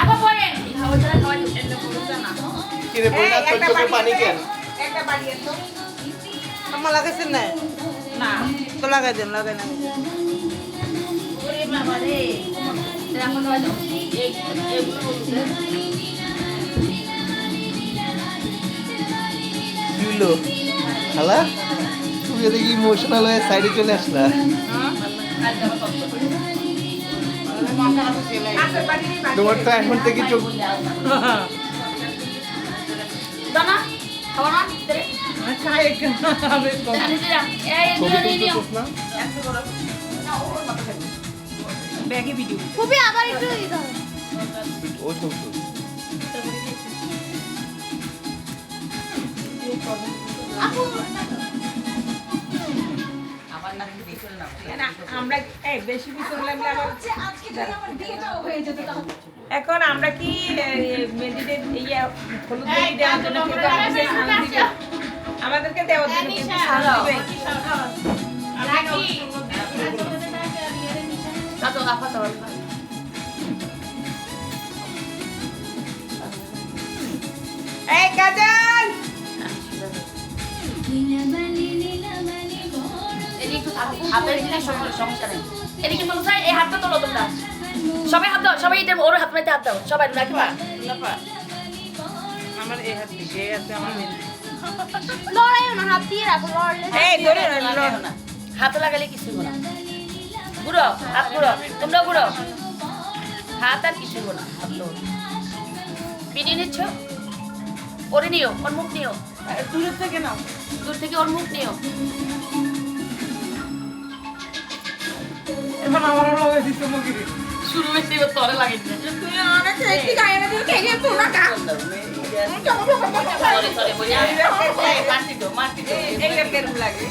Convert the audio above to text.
আবার পড়েন কিরে বইনা তোর চোখে পানি কেন আমার লাগাইছেন না না তো লাগাই দেন লাগাই না ওরে বাবা রে এখন হলো এই এগুলো বলছে কি হলো খালা তুমি এদিকে ইমোশনাল হয়ে সাইডে চলে আসলা। আবার তোমার তো এখন থেকে চোখ দানা খাওয়া না? তেরে খাই জানি আমরা বেশি কিছু লাগলে হয়ে এখন আমরা কি মেডিটেট ইয়ে হলুদ দেওয়ার জন্য আমাদেরকে দেওয়ার জন্য কিন্তু শান্তি দিবে। এই কাজল! হাতের জিনিস সমস্যা নেই। এদিকে বলো স্যার এই হাতটা তোলো তোমরা। সবাই হাত দাও সবাই এটা ওর হাত মাইতে হাত দাও। সবাই রাখবা আমার এই হাত দিকে এই হাতে আমার লড়াইও না হাত দিয়ে রাখো লড়লে এই ধরে লড় না। হাতে লাগালে কিছু হবে না। ঘুরো হাত ঘুরো তোমরা ঘুরো। হাত আর কিছু হবে না হাত লো ভিডিও নিচ্ছ? ওরে নিও ওর মুখ নিও। দূরের থেকে নাও। দূর থেকে ওর মুখ নিও। শুরু হয়েছে এবার তরে তো এই কেরম লাগে